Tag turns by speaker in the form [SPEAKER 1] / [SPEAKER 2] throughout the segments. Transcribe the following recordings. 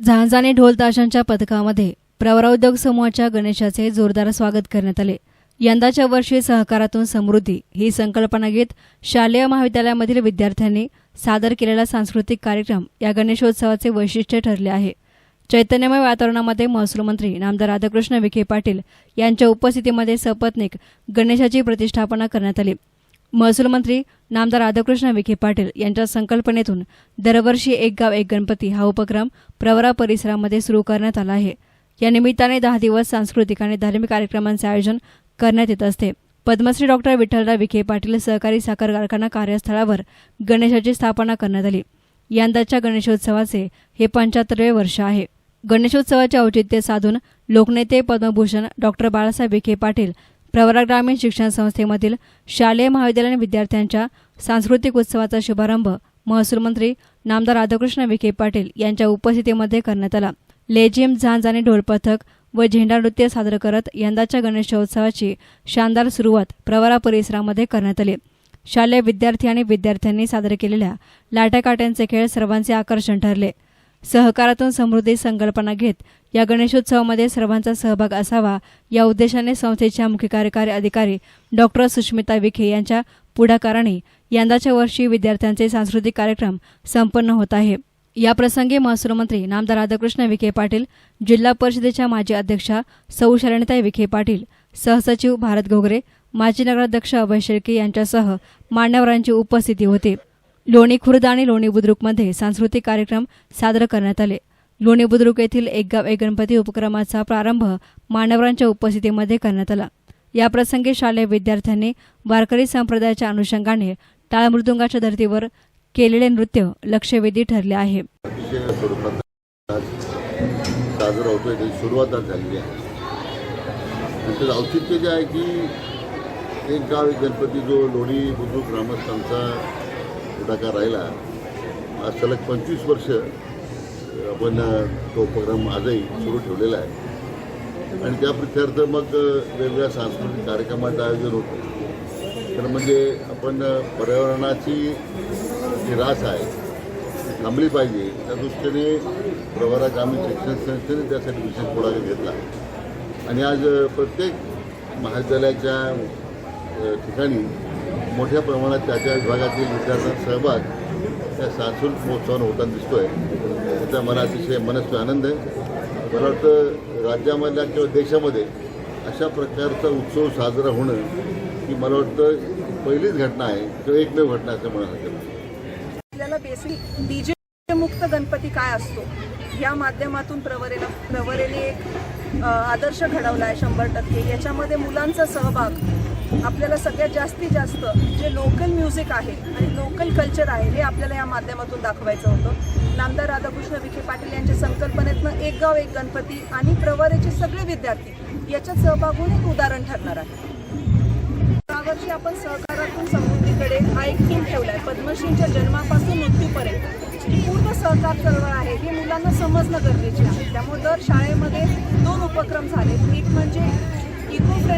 [SPEAKER 1] झांजाने ढोल ताशांच्या पथकामध्ये प्रवरा उद्योग समूहाच्या गणेशाचे जोरदार स्वागत करण्यात आले. यंदाच्या वर्षी सहकारातून समृद्धी ही संकल्पना घेत शालेय महाविद्यालयामधील विद्यार्थ्यांनी सादर केलेला सांस्कृतिक कार्यक्रम या गणेशोत्सवाचे वैशिष्ट्य ठरले आहे. चैतन्यमय वातावरणामध्ये महसूल मंत्री नामदार राधाकृष्ण विखे पाटील यांच्या उपस्थितीमध्ये सपत्नीक गणेशाची प्रतिष्ठापना करण्यात आली. महसूल मंत्री नामदार राधाकृष्ण विखे पाटील यांच्या संकल्पनेतून दरवर्षी एक गाव एक गणपती हा उपक्रम प्रवरा परिसरामध्ये सुरू करण्यात आला आहे. या निमित्ताने दहा दिवस सांस्कृतिक आणि धार्मिक कार्यक्रमांचे आयोजन करण्यात येत असते. पद्मश्री डॉक्टर विठ्ठलराव विखे पाटील सहकारी साखर कारखाना कार्यस्थळावर गणेशाची स्थापना करण्यात आली. यंदाच्या गणेशोत्सवाचे हे पंच्याहत्तरवे वर्ष आहे. गणेशोत्सवाचे औचित्य साधून लोकनेते पद्मभूषण डॉक्टर बाळासाहेब विखे पाटील प्रवरा ग्रामीण शिक्षण संस्थेमधील शालेय महाविद्यालयीन विद्यार्थ्यांच्या सांस्कृतिक उत्सवाचा शुभारंभ महसूल मंत्री नामदार राधाकृष्ण विखे पाटील यांच्या उपस्थितीमध्ये करण्यात आला. लेझिम झांज आणि ढोल पथक व झेंडा नृत्य सादर करत यंदाच्या गणेशोत्सवाची शानदार सुरुवात प्रवरा परिसरामध्ये करण्यात आली. शालेय विद्यार्थी आणि विद्यार्थ्यांनी सादर केलेल्या लाट्याकाट्यांचे खेळ सर्वांचे आकर्षण ठरले. सहकारातून समृद्धी संकल्पना घेत या गणेशोत्सवामध्ये सर्वांचा सहभाग असावा या उद्देशाने संस्थेच्या मुख्य कार्यकारी अधिकारी डॉक्टर सुष्मिता विखे यांच्या पुढाकाराने यंदाच्या वर्षी विद्यार्थ्यांचे सांस्कृतिक कार्यक्रम संपन्न होत आहे. या प्रसंगी महसूल मंत्री नामदार राधाकृष्ण विखे पाटील जिल्हा परिषदेच्या माजी अध्यक्षा सौ शरणताई विखे पाटील सहसचिव भारत घोगरे माजी नगराध्यक्ष अभय शेळके यांच्यासह मान्यवरांची उपस्थिती होती. लोणी खुर्द आणि लोणी बुद्रुकमध्ये सांस्कृतिक कार्यक्रम सादर करण्यात आले. लोणी बुद्रुक येथील एक गाव एक गणपती उपक्रमाचा प्रारंभ मानवरांच्या उपस्थितीमध्ये करण्यात आला. या प्रसंगी शालेय विद्यार्थ्यांनी वारकरी संप्रदायाच्या अनुषंगाने टाळमृदुंगाच्या धर्तीवर केलेले नृत्य लक्षवेधी ठरले आहे.
[SPEAKER 2] साजरा होतोय त्याची झालेली आहे. त्याचं औचित्य जे आहे की एक गाव एक गणपती जो लोणी बुद्रुक ग्रामस्थांचा पुढाकार राहिला आज सलग पंचवीस वर्ष आपण तो उपक्रम आजही सुरू ठेवलेला आहे. आणि त्या प्रत्यर्थ मग वेगवेगळ्या सांस्कृतिक कार्यक्रमाचं आयोजन होतं. तर म्हणजे आपण पर्यावरणाची जी रास आहे ती थांबली पाहिजे. त्या दृष्टीने प्रवरा ग्रामीण शिक्षण संस्थेने त्यासाठी विशेष पुढाकार घेतला. आणि आज प्रत्येक महाविद्यालयाच्या ठिकाणी मोठ्या प्रमाणात त्याच्या विभागातील विद्यार्थ्यांचा सहभाग त्या सांस्कृतिक महोत्सवानं होताना दिसतोय. त्याचा मला अतिशय मनस्वी आनंद आहे. मला वाटतं राज्यामधल्या किंवा देशामध्ये अशा प्रकारचा उत्सव साजरा होणं ही मला वाटतं पहिलीच घटना आहे किंवा एकमेव घटना असं म्हणा हरकत
[SPEAKER 3] आपल्याला बेसिक डीजे मुक्त गणपती काय असतो? या माध्यमातून प्रवरेला प्रवरेने एक आदर्श घडवला आहे शंभर टक्के. याच्यामध्ये मुलांचा सहभाग आपल्याला सगळ्यात जास्तीत जास्त जे लोकल म्युझिक आहे आणि लोकल कल्चर आहे हे आपल्याला या माध्यमातून दाखवायचं होतं. नामदार राधाकृष्ण विखे पाटील यांच्या संकल्पनेतनं एक गाव एक गणपती आणि प्रवारेचे सगळे विद्यार्थी याच्यात सहभाग होऊन एक उदाहरण ठरणार आहे. यावर्षी आपण सहकारातून समृद्धीकडे हा एक थीम ठेवलाय. पद्मश्रींच्या जन्मापासून मृत्यूपर्यंत पूर्ण सहकार चळवळ आहे हे मुलांना समजणं गरजेचे आहे. त्यामुळे दर शाळेमध्ये दोन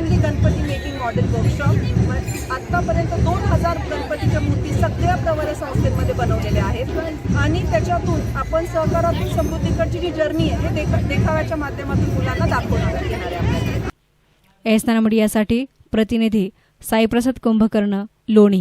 [SPEAKER 3] family Ganpati making model workshop आत्तापर्यंत दोन हजार गणपतीच्या मूर्ती सगळ्या प्रवरे संस्थेमध्ये बनवलेल्या आहेत. आणि त्याच्यातून आपण सहकारातून समृद्धीकडची जी जर्नी आहे हे देखा देखाव्याच्या माध्यमातून मुलांना दाखवणार येणार आहे
[SPEAKER 1] एसना मीडियासाठी प्रतिनिधी साईप्रसाद कुंभकर्ण लोणी.